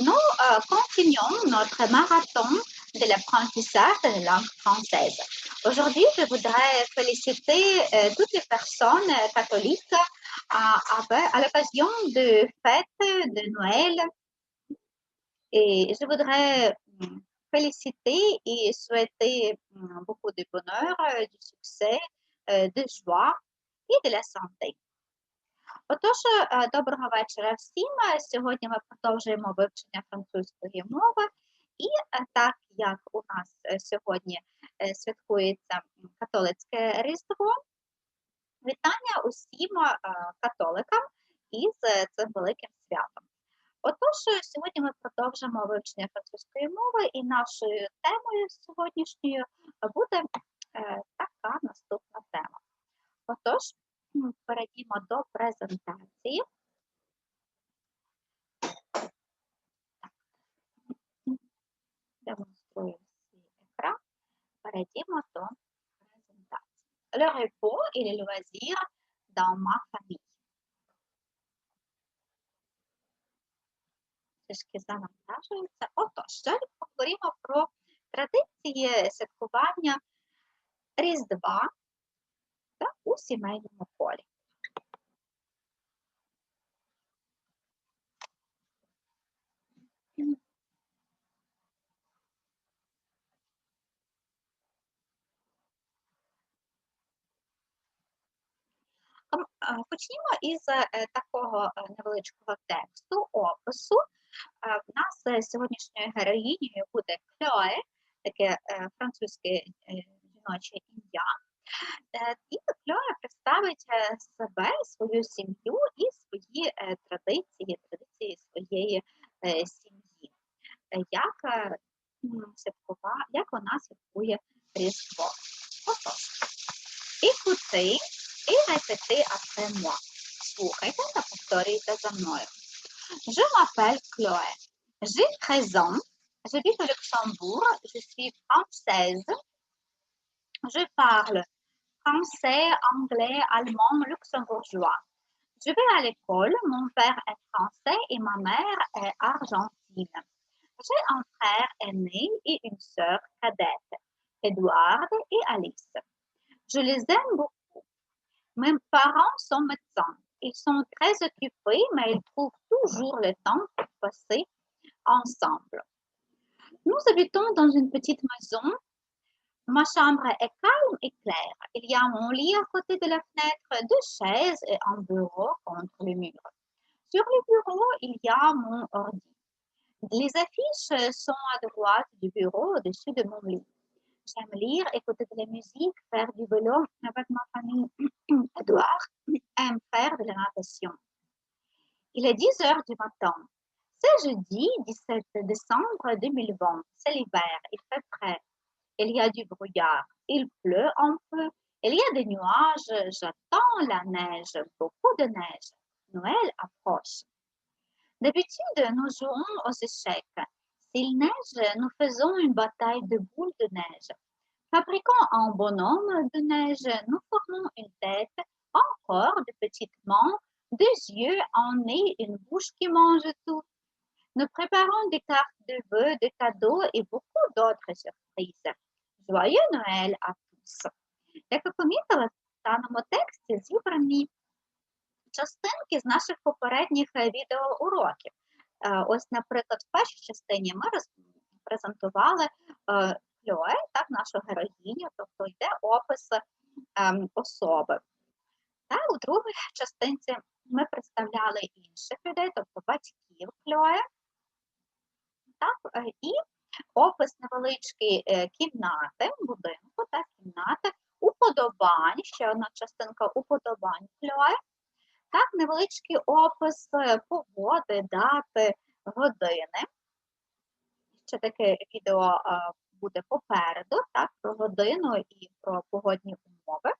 Nous euh, continuons notre marathon de l'apprentissage de la langue française. Aujourd'hui, je voudrais féliciter euh, toutes les personnes euh, catholiques à, à l'occasion de fête de Noël. Et je voudrais hum, féliciter et souhaiter hum, beaucoup de bonheur, du succès, de joie et de la santé. Отож, е, доброго вечора всім. Сьогодні ми продовжуємо вивчення французької мови, і е, так як у нас е, сьогодні е, святкується католицьке Різдво, вітання усім е, католикам із е, цим великим святом. Отож, е, сьогодні ми продовжимо вивчення французької мови, і нашою темою сьогоднішньою буде е, така наступна тема. Отож, м, перейдімо до презентації. Демонструю свій екран. Перейдімо до презентації. Le repos et les loisirs dans ma famille. Трішки завантажується. Отож, далі поговоримо про традиції святкування Різдва та у сімейному колі. Ам, а, Почнімо із е, такого е, невеличкого тексту, опису. В нас е, сьогоднішньою героїнею буде Кльое, таке французьке жіноче ім'я. І Кльоя представить себе, свою сім'ю і свої традиції, традиції своєї сім'ї. Як, м, святкува, як вона святкує Різдво. Отож, écoutez et répétez après moi. Слухайте та повторюйте за мною. Je m'appelle Chloé. J'ai 13 ans. J'habite au Luxembourg. Je suis française. Je parle français, anglais, allemand, luxembourgeois. Je vais à l'école. Mon père est français et ma mère est argentine. J'ai un frère aîné et une sœur cadette, Edouard et Alice. Je les aime beaucoup. mes parents sont médecins. Ils sont très occupés, mais ils trouvent toujours le temps pour passer ensemble. Nous habitons dans une petite maison. Ma chambre est calme et claire. Il y a mon lit à côté de la fenêtre, deux chaises et un bureau contre le mur. Sur le bureau, il y a mon ordi. Les affiches sont à droite du bureau au-dessus de mon lit. J'aime lire, écouter de la musique, faire du vélo avec ma famille. Edouard aime faire de la natation. Il est 10 heures du matin. C'est jeudi 17 décembre 2020. C'est l'hiver, il fait frais. Il y a du brouillard, il pleut un peu. Il y a des nuages, j'attends la neige, beaucoup de neige. Noël approche. D'habitude, nous jouons aux échecs. S'il neige, nous faisons une bataille de boules de neige. Fabriquons un bonhomme de neige, nous formons une tête, un corps, de petites mains, deux yeux, un nez, une bouche qui mange tout. Nous préparons des cartes de vœux, des cadeaux et beaucoup d'autres surprises. Joyeux Noël à tous! Як ви помітили, в даному тексті зібрані частинки з наших попередніх е, відеоуроків. Е, Ось, наприклад, в першій частині ми презентували е, так, нашу героїню, тобто йде опис ем, особи. Та у другій частинці ми представляли інших людей, тобто батьків Кльоe. Так, е, і опис невеличкої кімнати, будинку, так, кімнати, уподобань, ще одна частинка уподобань Кльоe. Так, невеличкий опис е, погоди, дати, години. Ще таке відео е, буде попереду, так, про годину і про погодні умови.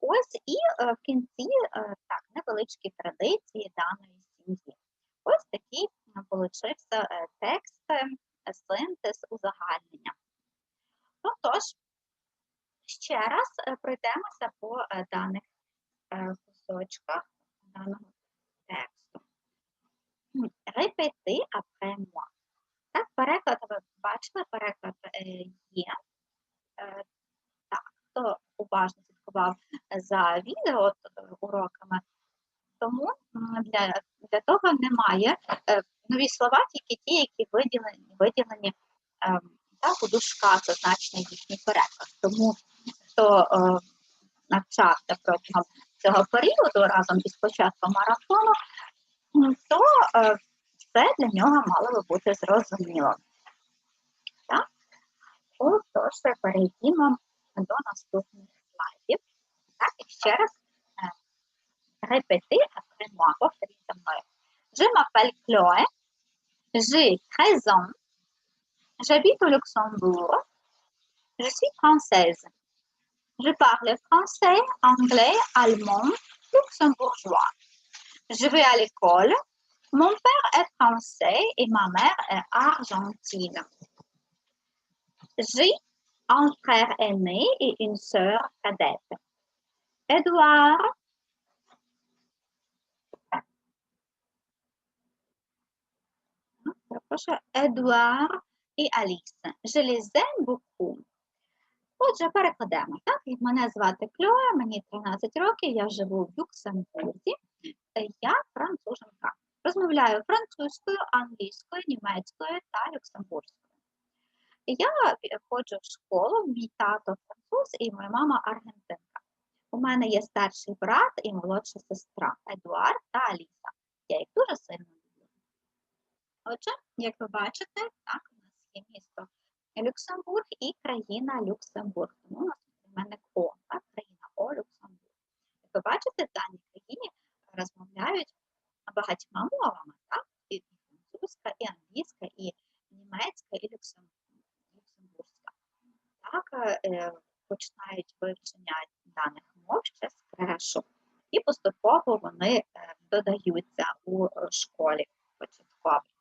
Ось і е, в кінці так, невеличкі традиції даної сім'ї. Ось такий получився текст, синтез узагальнення. Отож, ще раз пройдемося по даних кусочках даного тексту. Répétez après moi. Так, переклад ви бачили, переклад е, є. Е, Так, хто уважно слідкував за відео е, уроками, тому для, для того немає нові слова, тільки ті, які виділені, виділені е, так, у дужках, зазначений їхній переклад. разом із початком марафону, м, то е, це для нього мало би бути зрозуміло. Так? Отож, перейдімо до наступних слайдів. Так, і ще раз е, репети après moi, повторіть за мною. Je m'appelle Chloé, j'ai 13 ans, j'habite au Luxembourg, je suis française. Je parle français, anglais, allemand, luxembourgeois. Je vais à l'école. Mon père est français et ma mère est argentine. J'ai un frère aîné et une sœur cadette. Edouard. Edouard hein, et Alice. Je les aime beaucoup. Отже, перекладемо. Так, мене звати Кльоя, мені 13 років, я живу в Люксембурзі, Е, я француженка. Розмовляю французькою, англійською, німецькою та люксембурзькою. Я ходжу в школу, мій тато француз і моя мама аргентинка. У мене є старший брат і молодша сестра Едуард та Аліса. Я їх дуже сильно люблю. Отже, як ви бачите, так, у нас є місто Люксембург і країна Люксембург. Тому у нас іменник О, так, країна О, Люксембург. Як ви бачите, в даній країні розмовляють багатьма мовами, так? І французька, і англійська, і німецька, і люксем- люксембурзька. Так, е, починають вивчення даних мов ще з крешу. І поступово вони е, додаються у школі початковій.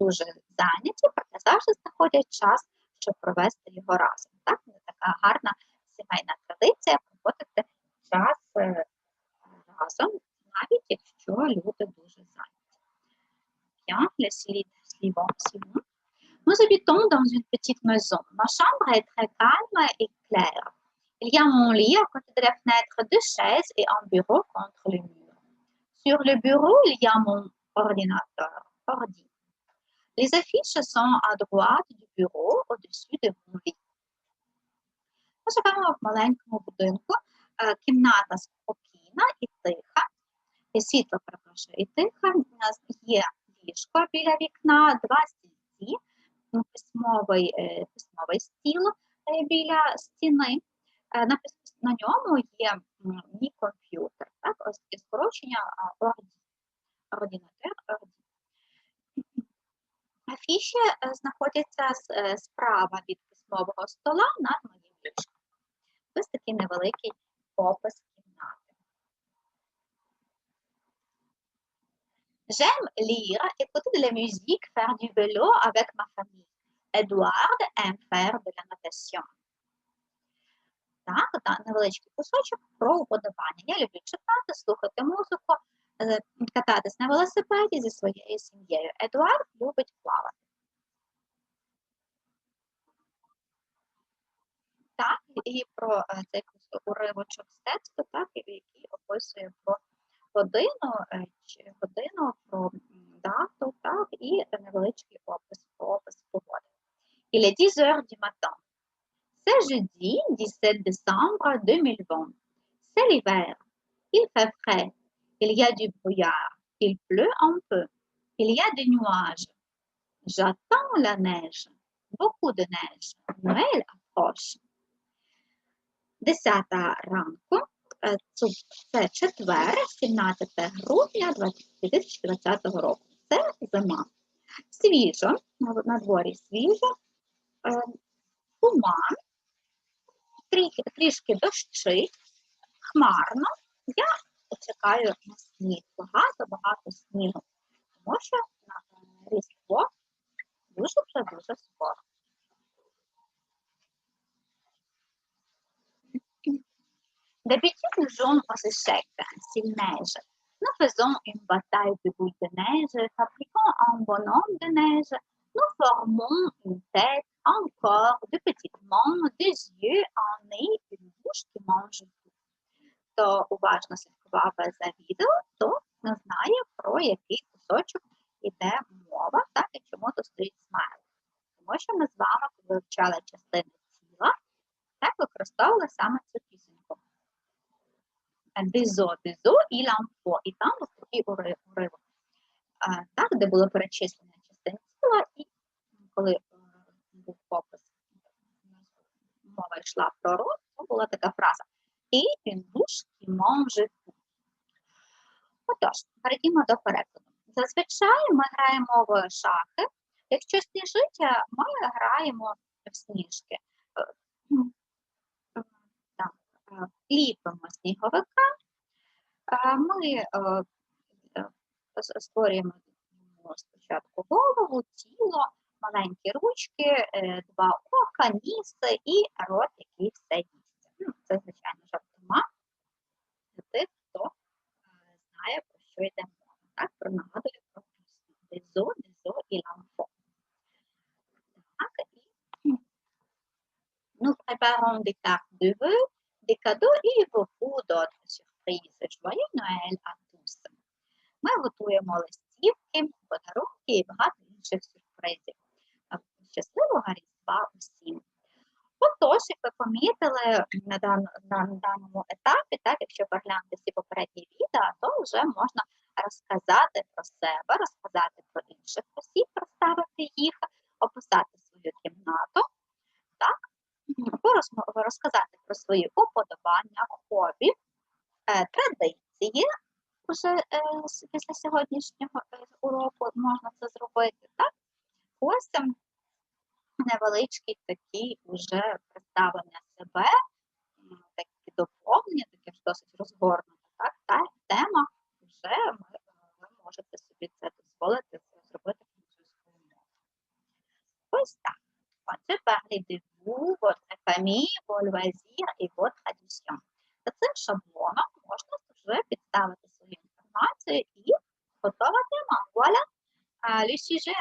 дуже зайняті, проте завжди знаходять час, щоб провести його разом. Так, це така гарна сімейна традиція проводити час е, разом, навіть якщо люди дуже зайняті. Bien, le suivant, suivant. Nous habitons dans une petite maison. Ma chambre est très calme et claire. Il y a mon lit à côté de la fenêtre, deux chaises et un bureau contre le mur. Sur le bureau, il y a mon ordinateur, ordi. Les affiches sont à droite du bureau, au-dessus de mon lit. Ми живемо в маленькому будинку. Е, Кімната спокійна і тиха, світло, перепрошую, і тиха. У нас є ліжко біля вікна, два стільці, письмовий, е, письмовий стіл е, біля стіни. Е, На, на ньому є мій комп'ютер, так, ось скорочення орді. Афіші е, знаходяться е, справа від письмового стола над моїм ліжком. Ось такий невеликий опис кімнати. J'aime lire, écouter de la musique, faire du vélo avec ma famille. Edouard aime faire de la natation. Так, невеличкий кусочок про уподобання. Я люблю читати, слухати музику, кататись на велосипеді зі своєю сім'єю. Едуард любить плавати. Так, і про е, цей уривочок з тексту, так, який описує про годину, е, чи годину, про дату, так, і невеличкий опис про опис погоди. Il est 10 heures du matin. C'est jeudi 17 décembre 2020. C'est l'hiver. Il fait frais. Il y a du brouillard. Il pleut un peu. Il y a des nuages. J'attends la neige. Beaucoup de neige. Noël approche. 10 ранку. Е, Це четвер, 17 грудня 2020 року. Це зима. Свіжо, на, дворі свіжо, е, туман, трішки дощить, хмарно. Я чекаю на сніг, багато-багато снігу, тому що на е, Різдво дуже вже дуже скоро. D'habitude, nous jouons aux échecs s'il neige. Nous faisons une bataille de boules de neige, fabriquons un bonhomme de neige. Nous formons une tête, un corps, de petites mains, des yeux, un nez, une bouche qui mange tout. Хто уважно слідкував за відео, то знає, про який кусочок іде мова, так і чому тут стоїть смайл. Тому що ми з вами, вивчали частини тіла, так використовували саме цю пісеньку. Дизо, дизо і ламфо. І там ось такий уривок. Так, де було перечислення частин тіла, і коли е, був попис, мова йшла про рот, то була така фраза. І він буш і Отож, перейдімо до перекладу. Зазвичай ми граємо в шахи. Якщо сніжить, ми граємо в сніжки. Е, е, Так, е, ліпимо сніговика. Е, Ми е, е, створюємо спочатку голову, тіло, маленькі ручки, е, два ока, ніс і рот, який все їсть. Ну, Це, звичайно, жартома для тих, хто е, знає, про що йде мова. Так, про нагадую про. Дезо, дезо і ламфо. Так, і nous préparons des cartes de vœux, des cadeaux et beaucoup d'autres surprises. Ми готуємо листівки, подарунки і багато інших сюрпризів. Щасливого Різдва усім! Отож, як ви помітили на, дан, на даному етапі, так, якщо переглянути всі попередні відео, то вже можна розказати про себе, розказати про інших осіб, представити їх, описати свою кімнату, так, розказати про свої уподобання, хобі, е, традиції. Уже е, після сьогоднішнього е, уроку можна це зробити, так? Ось ем, невеличкий такий уже представлення себе, такі доповнення, таке ж досить розгорнуте, так? Та тема вже ми, е, ви можете собі це дозволити зробити французькою мовою. Ось так. Отже, parlez de vous, votre famille, vos loisirs et traditions. За цим шаблоном можна вже підставити свою інформацію і готова тема. Voilà. Le sujet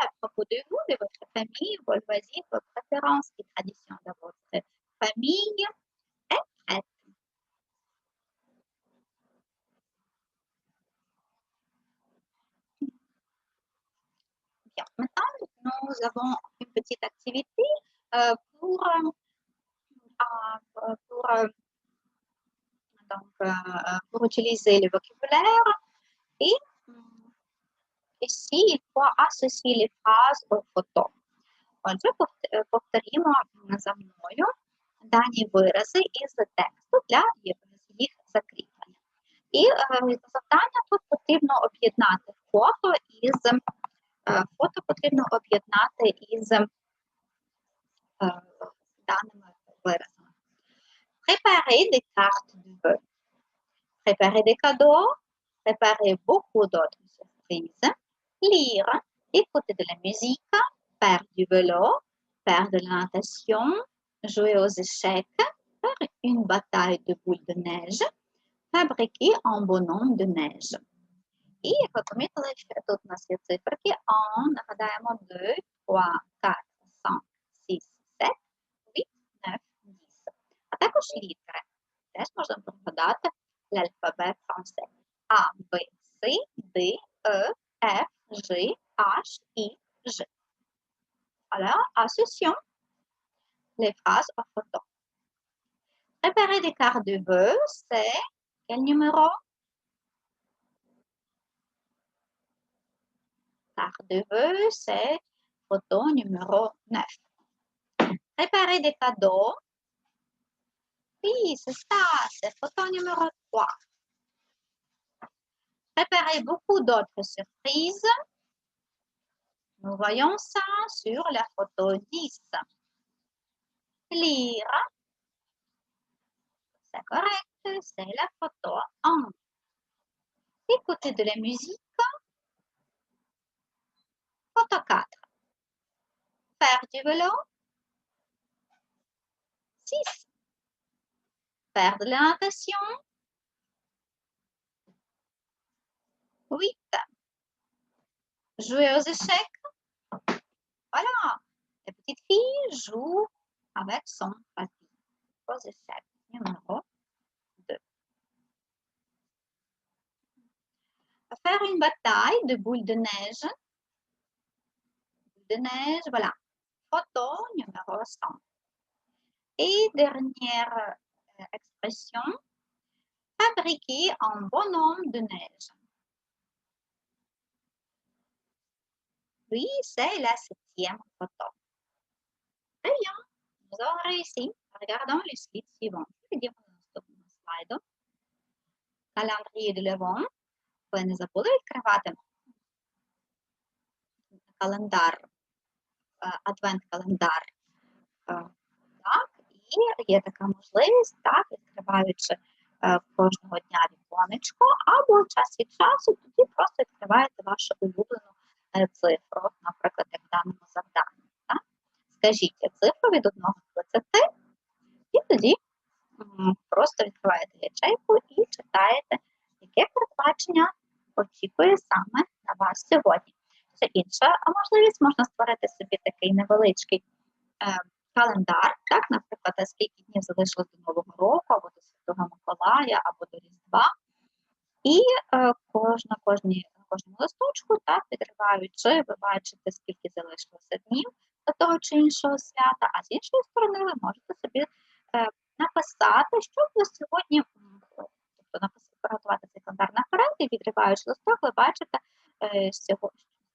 de votre famille, vos loisirs, vos préférences et traditions de votre famille est prête. Bien, maintenant, nous avons une petite activité euh, pour, euh, euh, pour, donc, pour utiliser le vocabulaire phrases aux photos. Отже, е, повторімо за мною дані вирази із тексту для їх закріплення. І е, завдання тут потрібно об'єднати фото із е, фото потрібно об'єднати із даними виразами. Préparer des cartes de vœux. Préparer des cadeaux. Préparer beaucoup d'autres surprises. Lire. Écouter de la musique. Faire du vélo. Faire de la natation. Jouer aux échecs. Faire une bataille de boules de neige. Fabriquer un bonhomme de neige. І як ви помітили, що тут у нас є циферки en, нагадаємо 2, 3, 4, 5, 6, 7, 8, 9, 10. А також літери. Теж можна пригадати l'alphabet français. А, Б, С, Д, Е, Ф, Ж, H, I, J. Alors, associons les phrases aux photos. Préparer des cartes de vœux, c'est quel numéro? Carte de vœux, c'est photo numéro 9. Préparer des cadeaux. Oui, c'est ça, c'est photo numéro 3. Préparez beaucoup d'autres surprises. Nous voyons ça sur la photo 10. Lire. C'est correct, c'est la photo 1. Écoutez de la musique. Photo 4. Faire du vélo. 6. Faire de la natation. 8. Jouer aux échecs. Voilà. La petite fille joue avec son papy. Numéro 2. Faire une bataille de boules de neige. Boules de neige, voilà. Photo numéro 100. Et dernière euh, expression, fabriquer un bonhomme de neige. Oui, c'est la septième photo. Très bien, nous avons réussi. Regardons le slide suivant. Слайду. Calendrier de l'Avent. Ви не забули відкривати календар, адвент-календар. Так, і є така можливість, так, відкриваючи е, кожного дня віконечко, або час від часу тоді просто відкриваєте вашу улюблену цифру, наприклад, як в даному завданні. Так? Скажіть цифру від 1 до 20, і тоді просто відкриваєте ячейку і читаєте, яке передбачення очікує саме на вас сьогодні. Ще інша можливість можна створити собі такий невеличкий е, календар, так, наприклад, скільки днів залишилось до Нового року, або до Святого Миколая, або до Різдва. І е, кожна, кожні, на кожному листочку, так, відриваючи, ви бачите, скільки залишилося днів до того чи іншого свята, а з іншої сторони ви можете собі е, написати, що ви сьогодні, тобто написати, приготувати цей календар наперед і відриваючи листок, ви бачите е,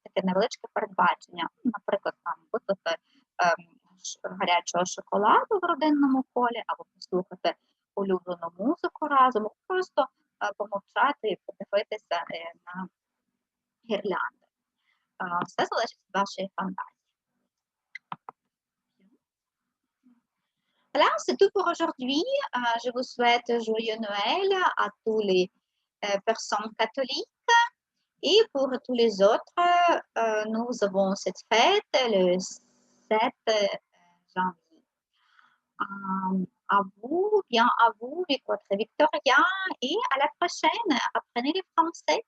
таке невеличке передбачення. Наприклад, там випити е, гарячого шоколаду в родинному колі, або послухати улюблену музику разом, просто е, помовчати і подивитися е, на гірлянди. Е, Все залежить від вашої фантазії. Voilà, c'est tout pour aujourd'hui. Euh, je vous souhaite joyeux Noël à tous les euh, personnes catholiques. Et pour tous les autres, euh, nous avons cette fête le 7 janvier. Euh, à vous, bien à vous, votre Victoria, et à la prochaine. Apprenez le français.